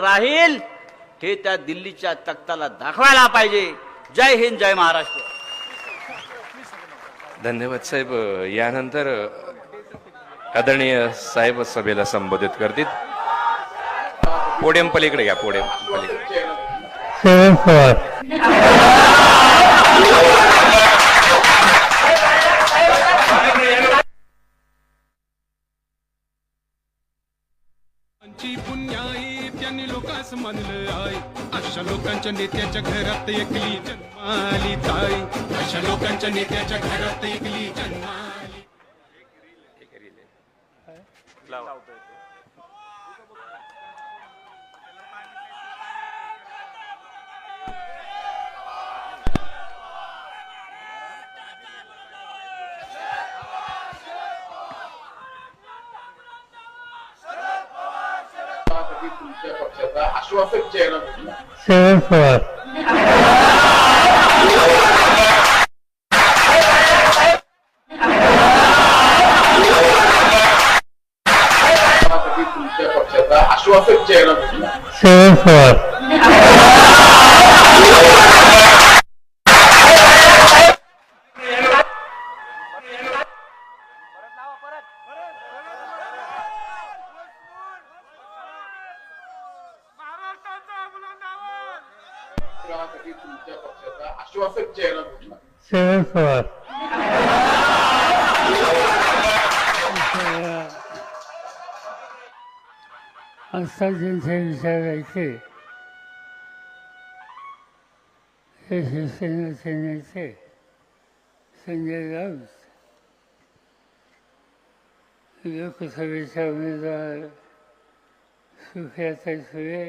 राहील हे त्या दिल्लीच्या तख्ताला दाखवायला पाहिजे. जय हिंद जय महाराष्ट्र. धन्यवाद साहेब. यानंतर आदरणीय साहेब सभेला संबोधित करतील. पोडियम पलीकडे घ्या पोडियम पलीकडे. पुण्याई त्यांनी लोकांस मानलं आहे अशा लोकांच्या नेत्याच्या घरात एकली जन्माली ताई. अशा लोकांच्या नेत्याच्या घरात एकली जन्माली. तुमच्या पक्षाचा आश्वासक चेहरा म्हणून शरद पवार त्यासाठी त्यासाठी तुमच्या पक्षाचा आश्वासक चेहरा म्हणून शरद पवार आस्था जिथे विचारायचे हे शिवसेनेचे नेते संजय राऊत. लोकसभेच्या उमेदवार सुप्रियाताई सुळे